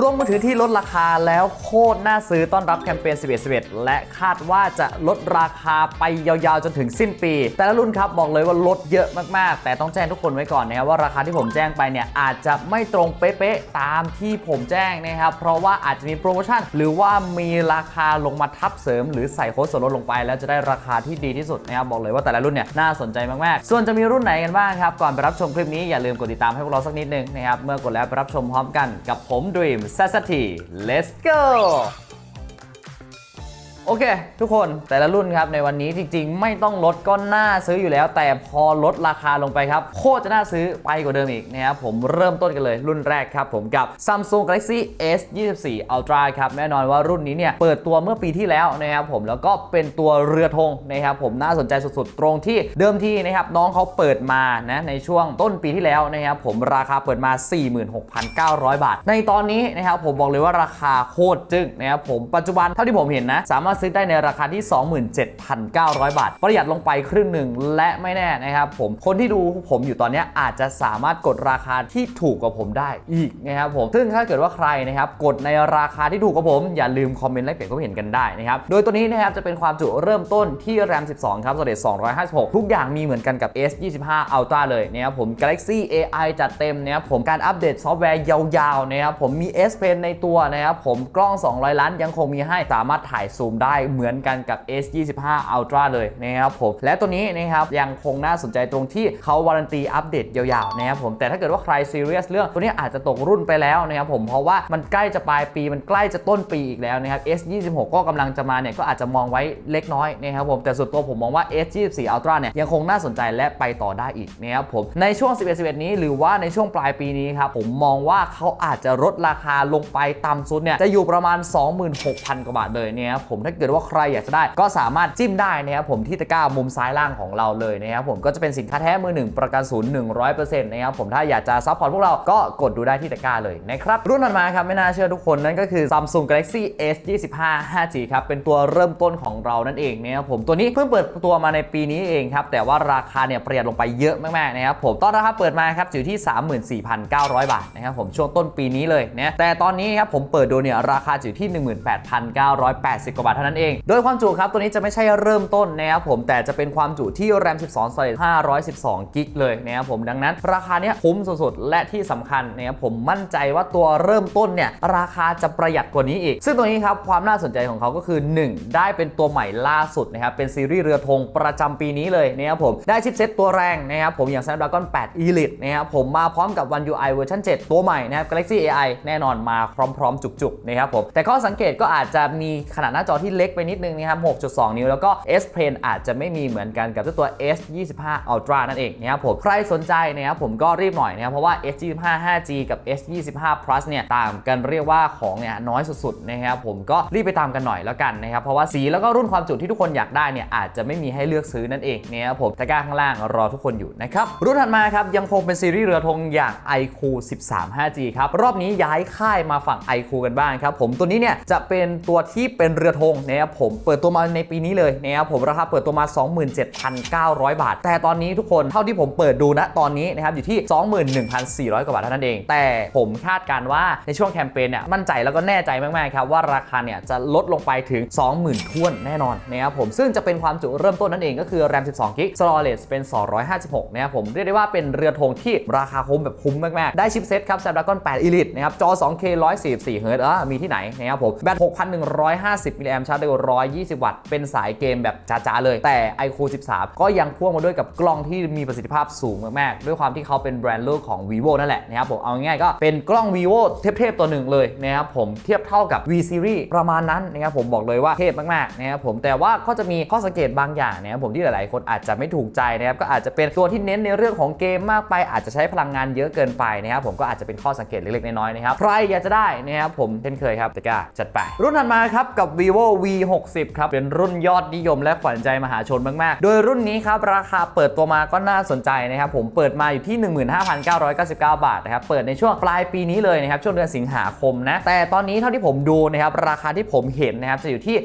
รวมมือถือที่ลดราคาแล้วโคตรน่าซื้อต้อนรับแคมเปญ 11 11 และคาดว่าจะลดราคาไปยาวๆ จนถึงสิ้นปี แต่ละรุ่นครับบอกเลยว่าลดเยอะมากๆ แต่ต้องแจ้งทุกคนไว้ก่อนนะครับว่าราคาที่ผมแจ้งไปเนี่ยอาจจะไม่ตรงเป๊ะๆ ตามที่ผมแจ้งนะครับ เพราะว่าอาจจะมีโปรโมชั่น หรือว่ามีราคาลงมาทับเสริม หรือใส่โค้ดส่วนลดลงไป แล้วจะได้ราคาที่ดีที่สุดนะครับบอกเลยว่าแต่ละรุ่นเนี่ยน่าสนใจมากๆ ส่วนจะมีรุ่นไหนกันบ้างครับก่อนไปรับชมคลิปนี้อย่าลืมกดติดตามให้พวกเราสักนิดนึงนะครับเมื่อกดแล้วไปรับชมพร้อมกันกับผม Dream s a necessity let's go. โอเค ทุกคนแต่ละรุ่นครับในวันนี้จริง ๆ ไม่ต้องลดก็น่าซื้ออยู่แล้ว แต่พอลดราคาลงไปครับ โคตรจะน่าซื้อไปกว่าเดิมอีกนะครับผมเริ่มต้นกันเลยรุ่นแรกครับผมกับ Samsung Galaxy S 24 Ultra ครับแน่นอนว่ารุ่นนี้เนี่ยเปิดตัวเมื่อปีที่แล้วนะครับผมแล้วก็เป็นตัวเรือธงนะครับผมน่าสนใจสุดๆ ตรงที่เดิมทีนะครับน้องเขาเปิดมานะในช่วงต้นปีที่แล้วนะครับผมราคาเปิดมา 46,900 บาท ในตอนนี้นะครับผมบอกเลยว่าราคาโคตรจึ้งนะครับผมปัจจุบันเท่าที่ผมเห็นนะสามารถซื้อได้ในราคาที่ 27,900 บาท ประหยัดลงไปครึ่งหนึ่งและไม่แน่นะครับผมคนที่ดูผมอยู่ตอนนี้อาจจะสามารถกดราคาที่ถูกกว่าผมได้อีกนะครับผมซึ่งถ้าเกิดว่าใครนะครับกดในราคาที่ถูกกว่าผมอย่าลืมคอมเมนต์แลกเปลี่ยนความเห็นกันได้นะครับโดยตัวนี้นะครับจะเป็นความจุเริ่มต้นที่ RAM 12 ครับ Storage 256 ทุกอย่างมีเหมือนกันกับ S25 Ultra เลยนะครับผม Galaxy AI จัดเต็มนะครับผมการอัปเดตซอฟต์แวร์ยาวๆนะครับผมมี S Pen ในตัวนะครับผมกล้อง 200 ล้านยังคงมีให้สามารถถ่ายซูมได้ได้เหมือนกันกับ S25 Ultra เลยนะครับผม และตัวนี้นะครับยังคงน่าสนใจตรงที่เขาวารันตีอัปเดตยาวๆนะครับผม แต่ถ้าเกิดว่าใครซีเรียสเรื่องตัวนี้อาจจะตกรุ่นไปแล้วนะครับผมเพราะว่ามันใกล้จะปลายปีมันใกล้จะต้นปีอีกแล้วนะครับ S26 ก็กำลังจะมาเนี่ยก็อาจจะมองไว้เล็กน้อยนะครับผมแต่ส่วนตัวผมมองว่า S24 Ultra เนี่ยยังคงน่าสนใจและไปต่อได้อีกนะครับผมในช่วง 11 11 นี้หรือว่าในช่วงปลายปีนี้ครับผมมองว่าเขาอาจจะลดราคาลงไปต่ำสุดเนี่ยจะอยู่ประมาณ 26,000 กว่าบาทเลยเนี่ยครับผมถ้าเกิดว่าใครอยากจะได้ ก็สามารถจิ้มได้นะครับผมที่ตะกร้ามุมซ้ายล่างของเราเลยนะครับผมก็จะเป็นสินค้าแท้มือหนึ่งประกันศูนย์100%นะครับผมถ้าอยากจะซัพพอร์ตพวกเราก็กดดูได้ที่ตะกร้าเลยนะครับรุ่นถัดมาครับไม่น่าเชื่อทุกคนนั่นก็คือ Samsung Galaxy S 25 5G ครับเป็นตัวเริ่มต้นของเรานั่นเองนะครับผมตัวนี้เพิ่งเปิดตัวมาในปีนี้เองครับแต่ว่าราคาเนี่ยประหยัดลงไปเยอะมากๆนะครับผมตอนราคาเปิดมาครับอยู่ที่ 34,900 บาทนะครับผมช่วงต้นปีนี้เลยนะแต่ตอนนี้ครับผมเปิดดูเนี่ยราคาอยู่ที่ 18,980กว่าบาทเท่านั้นเอง โดยความจุครับตัวนี้จะไม่ใช่เริ่มต้นนะครับผมแต่จะเป็นความจุที่ RAM 12 Storage 512กิกเลยนะครับผมดังนั้น ราคาเนี้ยคุ้มสุดๆ และที่สำคัญนะครับผมมั่นใจว่าตัวเริ่มต้นเนี่ยราคาจะประหยัดกว่านี้อีก ซึ่งตัวนี้ครับความน่าสนใจของเขาก็คือ 1 ได้เป็นตัวใหม่ล่าสุดนะครับเป็นซีรีส์เรือธงประจำปีนี้เลยนะครับผมได้ชิปเซตตัวแรงนะครับผมอย่าง Snapdragon 8 Elite นะครับผมมาพร้อมกับ One UI เวอร์ชัน7ตัวใหม่นะครับ Galaxy AI แน่นอนมาพร้อมๆ จุกๆนะครับผมแต่ข้อสังเกตก็อาจจะมีขนาดหน้าจอที่ที่เล็กไปนิดนึงนะครับ 6.2 นิ้ว แล้วก็ S Pen อาจจะไม่มีเหมือนกันกับตัว S 25 Ultra นั่นเองนะครับผม ใครสนใจนะครับผมก็รีบหน่อยนะครับ เพราะว่า S 25 5G กับ S 25 Plus เนี่ยต่างกันเรียกว่าของเนี่ยน้อยสุดๆนะครับผมก็รีบไปตามกันหน่อยแล้วกันนะครับ เพราะว่าสีแล้วก็รุ่นความจุที่ทุกคนอยากได้เนี่ยอาจจะไม่มีให้เลือกซื้อนั่นเองนะครับผมตะกร้าข้างล่างรอทุกคนอยู่นะครับรุ่นถัดมาครับยังคงเป็นซีรีส์เรือธงอย่าง iQOO 13 5G ครับรอบนี้ย้ายค่ายมาฝั่ง iQ กันบ้างครับผมตัวนี้เนี่ยจะเป็นตัวที่เป็นเรือธงนะครับผมเปิดตัวมาในปีนี้เลยนะครับผมราคาเปิดตัวมา 27,900 บาท แต่ตอนนี้ทุกคนเท่าที่ผมเปิดดูนะตอนนี้นะครับอยู่ที่ 21,400 กว่าบาทเท่านั้นเอง แต่ผมคาดการณ์ว่าในช่วงแคมเปญเนี่ยมั่นใจแล้วก็แน่ใจมากๆครับว่าราคาเนี่ยจะลดลงไปถึง 20,000ท้วนแน่นอนนะครับผมซึ่งจะเป็นความจุเริ่มต้นนั่นเองก็คือ RAM 12 g b Storage เป็น 256 นะครับผมเรียกได้ว่าเป็นเรือธงที่ราคาคุ้มแบบคุ้มมากๆ ได้ชิปเซ็ตครับ Snapdragon 8 Elite นะครับจอ 2K 144 Hz เออมีที่ไหนนะครับผมแบต 6,150 มิลลิแอมชาร์จเร็ว 120 วัตต์ เป็นสายเกมแบบจ้าๆเลย แต่ iQOO 13 ก็ยังพ่วงมาด้วยกับกล้องที่มีประสิทธิภาพสูงมากๆ ด้วยความที่เขาเป็นแบรนด์ลูกของ vivo นั่นแหละนะครับผม เอาง่ายๆก็เป็นกล้อง vivo เทพๆตัวหนึ่งเลยนะครับผม เทียบเท่ากับ V series ประมาณนั้นนะครับผมบอกเลยว่าเทพมากๆนะครับผม แต่ว่าก็จะมีข้อสังเกตบางอย่างนะครับผมที่หลายๆ คนอาจจะไม่ถูกใจนะครับก็อาจจะเป็นตัวที่เน้นในเรื่องของเกมมากไป อาจจะใช้พลังงานเยอะเกินไปนะครับผมก็อาจจะเป็นข้อสังเกตเล็กๆน้อยๆนะครับใครอยากจะได้นะครับผมเช่นเคยครับตะก้าจัดไปรุ่นถัดมาครับกับ vivo V60 ครับ เป็นรุ่นยอดนิยมและขวัญใจมหาชนมาก ๆ โดยรุ่นนี้ครับราคาเปิดตัวมาก็น่าสนใจนะครับ ผมเปิดมาอยู่ที่ 15,999 บาทนะครับ เปิดในช่วงปลายปีนี้เลยนะครับ ช่วงเดือนสิงหาคมนะ แต่ตอนนี้เท่าที่ผมดูนะครับ ราคาที่ผมเห็นนะครับจะอยู่ที่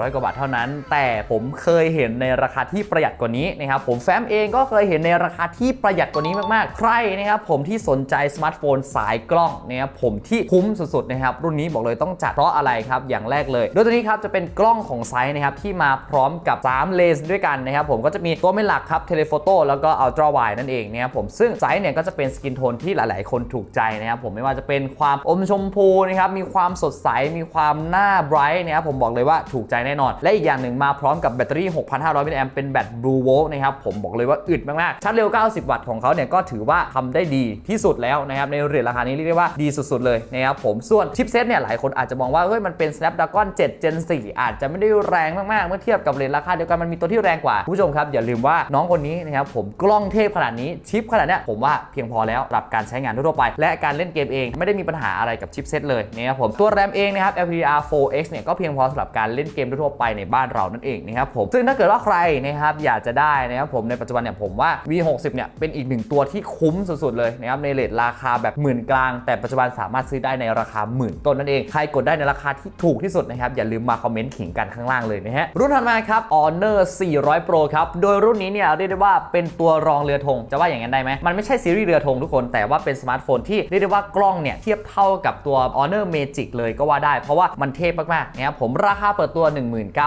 12,400 กว่าบาทเท่านั้น แต่ผมเคยเห็นในราคาที่ประหยัดกว่านี้นะครับ ผมแฟ้มเองก็เคยเห็นในราคาที่ประหยัดกว่านี้มาก ๆ ใครนะครับผมที่สนใจสมาร์ทโฟนสายกล้องนะครับผมที่คุ้มสุด ๆ นะครับ รุ่นนี้บอกเลยต้องจัดเพราะอะไรครับ อย่างแรกเลยโดยตัวนี้ครับจะเป็นกล้องของไซส์นะครับที่มาพร้อมกับ 3 เลนส์ด้วยกันนะครับผมก็จะมีตัวไม่หลักครับเทเลโฟโต้แล้วก็อัลตร้าไวนั่นเองนะครับผมซึ่งไซส์เนี่ยก็จะเป็นสกินโทนที่หลาย ๆ คนถูกใจนะครับผมไม่ว่าจะเป็นความอมชมพูนะครับมีความสดใสมีความหน้าไบรท์นะครับผมบอกเลยว่าถูกใจแน่นอน และอีกอย่างหนึ่งมาพร้อมกับแบตเตอรี่ 6,500มิลลิแอมเป็นแบต Blue Volt นะครับผมบอกเลยว่าอึดมาก ๆ ชาร์จเร็ว 90 วัตต์ของเขาเนี่ยก็ถือว่าทำได้ดีที่สุดแล้วนะครับในเรียญราคานี้เรียกได้ว่าดีสุด ๆ เลยนะครับผมส่วนชิปเซตเนี่ยหลายคนอาจจะมองว่าเฮ้ยมันเป็น Snapdragon 7 Gen 4 อาจจะไม่ได้แรงมากๆ เมื่อเทียบกับเหรียญราคาเดียวกันมันมีตัวที่แรงกว่าผู้ชมครับอย่าลืมว่าน้องคนนี้นะครับผมกล้องเทพขนาดนี้ชิปขนาดนี้ผมว่าเพียงพอแล้วสำหรับการใช้งานทั่วไป และการเล่นเกมเองไม่ได้มีปัญหาอะไรกับชิปเซตเลยนะครับผมตัวแรมเองนะครับ LPDDR 4X เนี่ยก็เพียงพอสำหรับการเล่นเกมทั่วไปในบ้านเรานั่นเองนะครับผมซึ่งถ้าเกิดว่าใครนะครับอยากจะได้นะครับผมในปัจจุบันเนี่ยผมว่า V60 เนี่ยเป็นอีกหนึ่งตัวที่คุ้มสุดๆเลยนะครับในเลทราคาแบบหมื่นกลาง แต่ปัจจุบันสามารถซื้อได้ในราคาหมื่นต้นนั่นเองใครกดได้ในราคาที่ถูกที่สุดนะครับอย่าลืมมาคอมเมนต์ขิงกันข้างล่างเลยนะฮะ รุ่นถัดมาครับ Honor 400 Pro ครับ โดยรุ่นนี้เนี่ยเรียกได้ว่าเป็นตัวรองเรือธง จะว่าอย่างนั้นได้ไหม มันไม่ใช่ซีรีส์เรือธงทุกคน แต่ว่าเป็นสมาร์ทโฟนที่เรียกได้ว่ากล้องเนี่ยเทียบเท่ากับตัว Honor Magic เลยก็ว่าได้ เพราะว่ามันเทพมากๆนะครับ ผมราคาเปิดตัว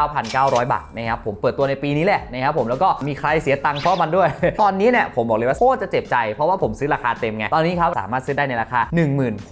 19,900 บาทนะครับ ผมเปิดตัวในปีนี้แหละนะครับผม แล้วก็มีใครเสียตังค์เพราะมันด้วย ตอนนี้เนี่ยผมบอกเลยว่าโคตรจะเจ็บใจ เพราะว่าผมซื้อราคาเต็มไง ตอนนี้ครับสามารถซื้อได้ในราคา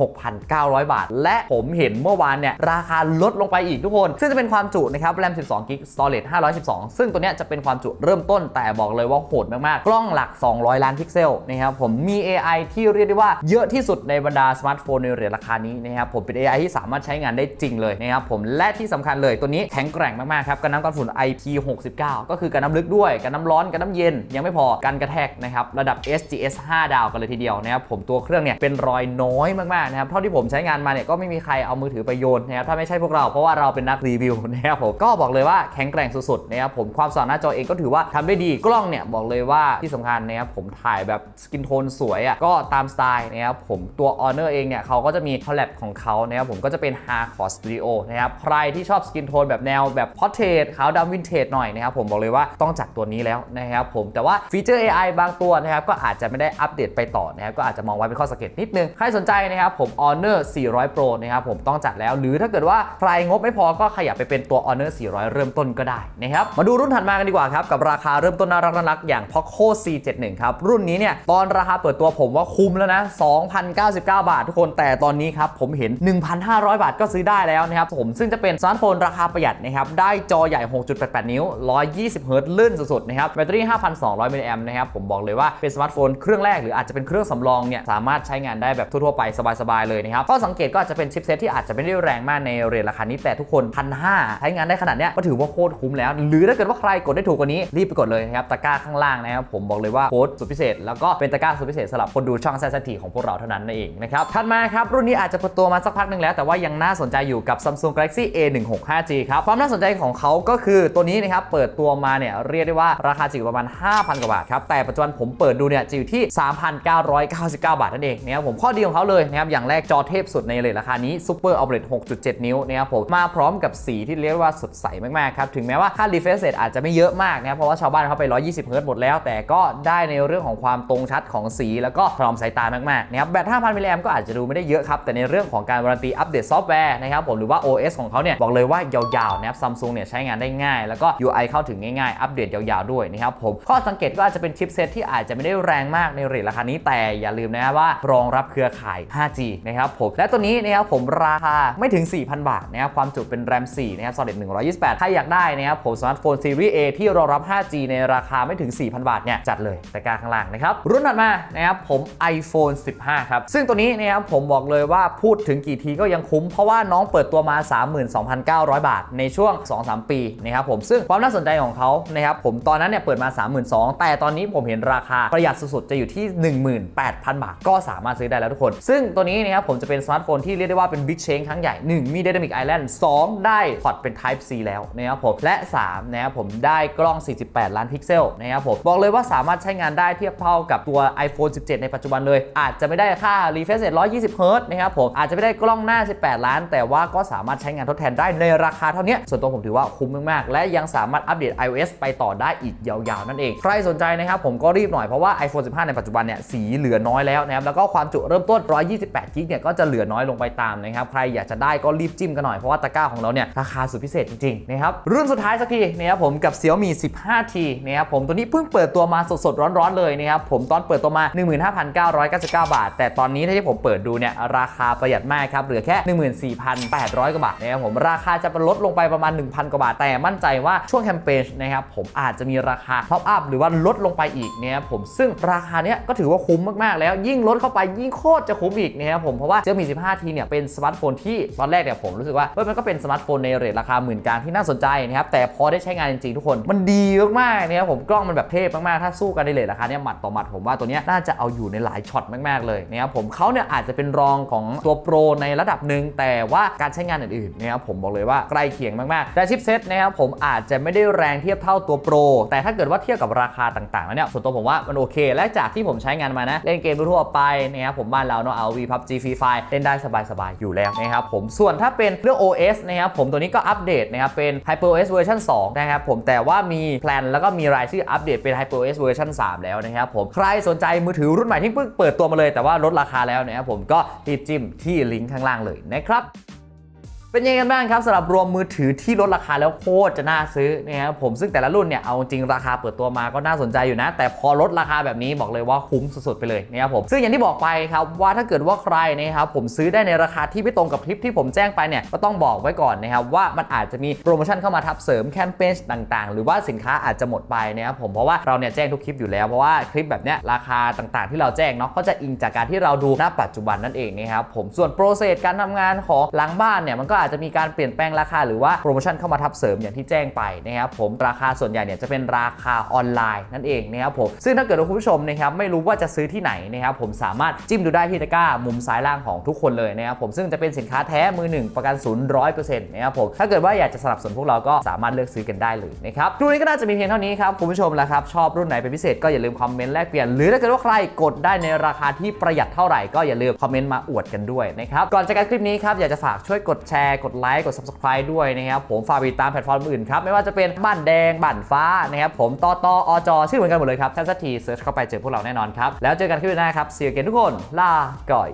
16,900 บาท และผมเห็นเมื่อวานเนี่ยราคาลดลงไปอีกทุกคน ซึ่งจะเป็นความจุนะครับแรม 12กิก storage 512 ซึ่งตัวเนี้ยจะเป็นความจุเริ่มต้นแต่บอกเลยว่าโหดมากๆ กล้องหลัก 200 ล้านพิกเซลนะครับผมมี AI ที่เรียกได้ว่าเยอะที่สุดในบรรดาสมาร์ทโฟนในเหรียญราคานี้นะครับผมเป็น AI ที่สามารถใช้งานได้จริงเลยนะครับผมและที่สำคัญเลยตัวนี้แข็งแกร่งมากๆครับกันน้ำกันฝุ่น IP69 ก็คือกันน้ำลึกด้วยกันน้ำร้อนกันน้ำเย็นยังไม่พอกันกระแทกนะครับระดับ SGS 5 ดาวกันเลยทีเดียวนะครับผมตัวเครื่องเนี่ยเป็นรอยน้อยมากๆนะครับเท่าที่ผมใช้งานมาเนี่ยก็ไม่มีใครเอามือถือไปโยนนะครับถ้าไม่ใช่พวกเราเพราะว่าเราเป็นนักรีวิวนะครับผมก็บอกเลยว่าแข็งแกร่งสุดๆนะครับผมความสว่างหน้าจอเองก็ถือว่าทำได้ดีกล้องเนี่ยบอกเลยว่าที่สำคัญนะครับผมถ่ายแบบสกินโทนสวยอะก็ตามสไตล์นะครับผมตัว Honor เองเนี่ยเขาก็จะมีคอลแลบของเขานะครับผมก็จะเป็น Hardcore Studio นะครับใครที่ชอบสกินโทนแบบแนวแบบพอ r t เทรตขาวดำวินเทจหน่อยนะครับผมบอกเลยว่าต้องจัดตัวนี้แล้วนะครับผมแต่ว่าฟีเจอร์ AI บางตัวนะครับก็อาจจะไม่ได้อัปเดตไปต่อนะครับก็อาจจะมองไว้เป็นข้อสังเกตนิดนึงใครสนใจนะครับผม Honor 400 Pro นะครับผมต้องจัดแล้ว หรือถ้าเกิดว่าใครงบไม่พอก็ขยับไปเป็นตัว Honor 400 เริ่มต้นก็ได้นะครับมาดูรุ่นถัดมากันดีกว่าครับกับราคาเริ่มต้นน่ารักน่ารักอย่าง Poco C71 ครับรุ่นนี้เนี่ยตอนราคาเปิดตัวผมว่าคุ้มแล้วนะ2,099 บาททุกคนแต่ตอนนี้ครับผมเห็น 1,500 บาทก็ซื้อได้แล้วนะครับผมซึ่งจะเป็นสมาร์ทโฟนราคาประหยัดนะครับได้จอใหญ่ 6.88 นิ้ว 120 เฮิร์ตซ์ลื่นสุดๆนะครับแบตเตอรี่ 5,200 มิลลิแอมป์นะครับผมบอกเลยว่าเป็นสมาร์ทโฟนเครื่องแรกหรืออาจจะเป็นเครื่องสำรองเนี่ยสามารถใช้งานได้แบบทั่วๆไปสบายๆเลยนะครับข้อสังเกตก็อาจจะเป็นชิปเซตที่อาจจะไม่ได้แรงมากในเรทราคานี้แต่ทุกคนพันห้าใช้งานได้ขนาดเนี้ยก็ถือว่าโคตรคุ้มแล้ว หรือถ้าเกิดว่าใครกดได้ถูกกว่านี้รีบไปกดเลยนะครับตะกร้าข้างล่างนะครับผมบอกเลยว่าโค้ดสุดพิเศษ แล้วก็เป็นตะกร้าสุดพิเศษสำหรับคนดูช่องแซสทีของพวกเราเท่านั้นนั่นเองนะครับถัดมาครับรุ่นนี้อาจจะเปิดตัวมาสักพักหนึ่งแล้ว แต่ว่ายังน่าสนใจอยู่กับ Samsung Galaxy A165G ครับความน่าสนใจของเขาก็คือตัวนี้นะครับเปิดตัวมาเนี่ยเรียกได้ว่าราคาจะอยู่ประมาณ 5,000 กว่าบาทครับแต่ปัจจุบันผมเปิดดูเนี่ยจะอยู่ที่ 3,999 บาทนั่นเองนะครับผมข้อดีของเขาเลยนะครับอย่างแรกจอเทพสุดในเลทราคานี้ Super AMOLED 6.7 นิ้วนะครับผมมาพร้อมกับสีที่เรียกว่าสดใสมากๆครับ ถึงแม้ว่าค่า refresh rate อาจจะไม่เยอะมากนะเพราะว่าชาวบ้านเขาไป 120เฮิร์ตซ์หมดแล้ว แต่ก็ได้ในเรื่องของความตรงชัดของสี แล้วก็พร้อมสายตามากๆนะครับแบต 5,000 มิลลิแอมก็อาจจะดูไม่ได้เยอะครับ แต่ในเรื่องของการวารันตีอัปเดตซอฟต์แวร์นะครับผมหรือว่า OS ของเขาเนี่ยบอกเลยว่ายาวๆนะครับซัมซุงเนี่ยใช้งานได้ง่าย แล้วก็ UI เข้าถึงง่ายๆ อัปเดตยาวๆด้วยนะครับผมข้อสังเกตก็อาจจะเป็นชิปเซตที่อาจจะไม่ได้แรงมากในเรทราคานี้แต่อย่าลืมนะครับว่ารองรับเครือข่าย 5G นะครับผมและตัวนี้นะครับผมราคาไม่ถึง 4,000 บาทนะครับความจุเป็น RAM 4 นะครับ Solid 128 ถ้าอยากได้นะครับผมสมาร์ทโฟนซีรีส์ A ที่รองรับ 5G ในราคาไม่ถึง 4,000 บาทเนี่ยจัดเลยแตะกร้าข้างล่างนะครับ รุ่นถัดมานะครับผม iPhone 15 ครับ ซึ่งตัวนี้นะครับผมบอกเลยว่าพูดถึงกี่ทีก็ยังคุ้ม เพราะว่าน้องเปิดตัวมา 32,900 บาท ในช่วง 2-3 ปีนะครับผมซึ่งความน่าสนใจของเขานะครับผมตอนนั้นเนี่ยเปิดมา 32,000แต่ตอนนี้ผมเห็นราคาประหยัดสุดๆจะอยู่ที่ 18,000 บาท ก็สามารถซื้อได้แล้วทุกคน ซึ่งตัวนี้นะครับผมจะเป็นสมาร์ทโฟนที่เรียกได้ว่าเป็นบิ๊กเชนครั้งใหญ่ 1 มี Dynamic Island 2 ได้พอร์ตเป็น Type C แล้วนะครับผมและ3นะครับผมได้กล้อง 48 ล้านพิกเซลนะครับผมบอกเลยว่าสามารถใช้งานได้เทียบเท่ากับตัว iPhone 17 ในปัจจุบันเลย อาจจะไม่ได้ค่า refresh rate 120 Hz นะครับผมอาจจะไม่ได้กล้องหน้า 18 ล้าน แต่ว่าก็สามารถใช้งานทดแทนได้ในราคาเท่านี้ส่วนตัวผมถือว่าคุ้มมากๆ และยังสามารถอัปเดต iOS ไปต่อได้อีกยาวๆ นั่นเอง ใครสนใจนะครับผมก็รีบหน่อยเพราะว่า iPhone 15 ในปัจจุบันเนี่ยสีเหลือน้อยแล้วนะครับแล้วก็ความจุเริ่มต้น 128 g เนี่ยก็จะเหลือน้อยลงไปตามนะครับใครอยากจะได้ก็รีบจิ้มกันหน่อยเพราะว่าตะร้าของเราเนี่ยราคาสุดพิเศษจริงๆนะครับรุ่นสุดท้ายสักทีนะครับผมกับ Xiaomi 15T นะครับผมตัวนี้เพิ่งเปิดตัวมาสดๆร้อนๆเลยนะครับผมตอนเปิดตัวมา 15,999 บาท แต่ตอนนี้ถ้าที่ผมเปิดดูเนี่ยราคาประหยัดมากครับเหลือแค่ 14,800 กว่าบาทนะครับผมราคาจะลดลงไปประมาณ 1,000 กว่าบาท แต่มั่นใจว่าช่วงแคมเปญนะครับผมอาจจะมีราคาท็อปอัพหรือว่าลดลงไปอีกนะครับผมซึ่งราคาเนี้ยก็ถือว่าคุ้มมากๆแล้ว ยิ่งลดเข้าไปยิ่งโคตรจะคุ้มอีกนะครับผมเพราะว่าเจ้ามี 15T เนี่ยเป็นสมาร์ทโฟนที่ตอนแรกเนี่ยผมรู้สึกว่าเฮ้ยมันก็เป็นสมาร์ทโฟนในเรทราคาหมื่นกลางที่น่าสนใจนะครับแต่พอได้ใช้งานจริงๆทุกคนมันดีมากๆนะครับผมกล้องมันแบบเทพมากๆถ้าสู้กันในเรทราคาเนี้ยหมัดต่อหมัดผมว่าตัวเนี้ยน่าจะเอาอยู่ในหลายช็อตมากๆเลยนะครับผมเขาเนี่ยอาจจะเป็นรองของตัวโปรในระดับหนึ่งแต่ว่าการใช้งานอื่นๆนะครับผมบอกเลยว่าใกล้เคียงมากๆแต่ชิปเซ็ตนะครับผมอาจจะไม่ได้แรงเทียบเท่าตัวโปรแต่ถ้าเกิดว่าเทียบกับราคาต่างๆแล้วเนี่ยส่วนตัวผมว่ามันโอเค และจากที่ผมใช้งานมานะเล่นเกมทั่วไปนะครับผมบ้านเราเนาะเอา V PUBG Free Fire เล่นได้สบายๆอยู่แล้วนะครับผมส่วนถ้าเป็นเรื่อง OS นะครับผมตัวนี้ก็อัปเดตนะครับเป็น HyperOS เวอร์ชัน2นะครับผมแต่ว่ามีแพลนแล้วก็มีรายชื่ออัปเดตเป็น HyperOS เวอร์ชัน3แล้วนะครับผมใครสนใจมือถือรุ่นใหม่ที่เพิ่งเปิดตัวมาเลย แต่ว่าลดราคาแล้วนะครับผมก็รีบจิ้มที่ลิงก์ข้างล่างเลยนะครับ เป็นยังไงกันบ้างครับสำหรับรวมมือถือที่ลดราคาแล้วโคตรจะน่าซื้อนะครับผมซึ่งแต่ละรุ่นเนี่ยเอาจริงราคาเปิดตัวมาก็น่าสนใจอยู่นะ แต่พอลดราคาแบบนี้บอกเลยว่าคุ้มสุดๆไปเลยนะครับผมซึ่งอย่างที่บอกไปครับว่าถ้าเกิดว่าใครนะครับผมซื้อได้ในราคาที่ไม่ตรงกับคลิปที่ผมแจ้งไปเนี่ยก็ต้องบอกไว้ก่อนนะครับว่ามันอาจจะมีโปรโมชั่นเข้ามาทับเสริมแคมเปญต่างๆ หรือว่าสินค้าอาจจะหมดไปนะครับผมเพราะว่าเราเนี่ยแจ้งทุกคลิปอยู่แล้วเพราะว่าคลิปแบบเนี้ยราคาต่างๆ ที่เราแจ้งเนาะก็จะอิงจากการที่เราดูณปัจจุบันนั่นเองนะครับผมส่วนโปรเซสการทำงานของหลังบ้านเนี่ยมันก็อาจจะมีการเปลี่ยนแปลงราคาหรือว่าโปรโมชั่นเข้ามาทับเสริมอย่างที่แจ้งไปนะครับผมราคาส่วนใหญ่เนี่ยจะเป็นราคาออนไลน์นั่นเองนะครับผมซึ่งถ้าเกิดว่าคุณผู้ชมนะครับไม่รู้ว่าจะซื้อที่ไหนนะครับผมสามารถจิ้มดูได้ที่ตะกร้ามุมซ้ายล่างของทุกคนเลยนะครับผมซึ่งจะเป็นสินค้าแท้มือหนึ่งประกันศูนย์ร้อยเปอร์เซ็นต์นะครับผมถ้าเกิดว่าอยากจะสนับสนุนพวกเราก็สามารถเลือกซื้อกันได้เลยนะครับรุ่นนี้ก็น่าจะมีเพียงเท่านี้ครับคุณผู้ชมแล้วครับชอบรุ่นไหนเป็นพิเศษก็อย่าลืมคอมเมนต์แลกเปลี่ยนหรือถ้าเกิดว่าใครกดได้ในราคาที่ประหยัดเท่าไหร่ก็อย่าลืมคอมเมนต์มาอวดกันด้วยนะครับก่อนจากการคลิปนี้ครับอยากจะฝากช่วยกดแชร์กดไลค์กด subscribe ด้วยนะครับผมฝากติดตามแพลตฟอร์มอื่นครับไม่ว่าจะเป็นบ้านแดงบ้านฟ้านะครับผมตอตออจอชื่อเหมือนกันหมดเลยครับแทสทีเซิร์ชเข้าไปเจอพวกเราแน่นอนครับแล้วเจอกันคลิปหน้าครับเสียเกนทุกคนลาก่อย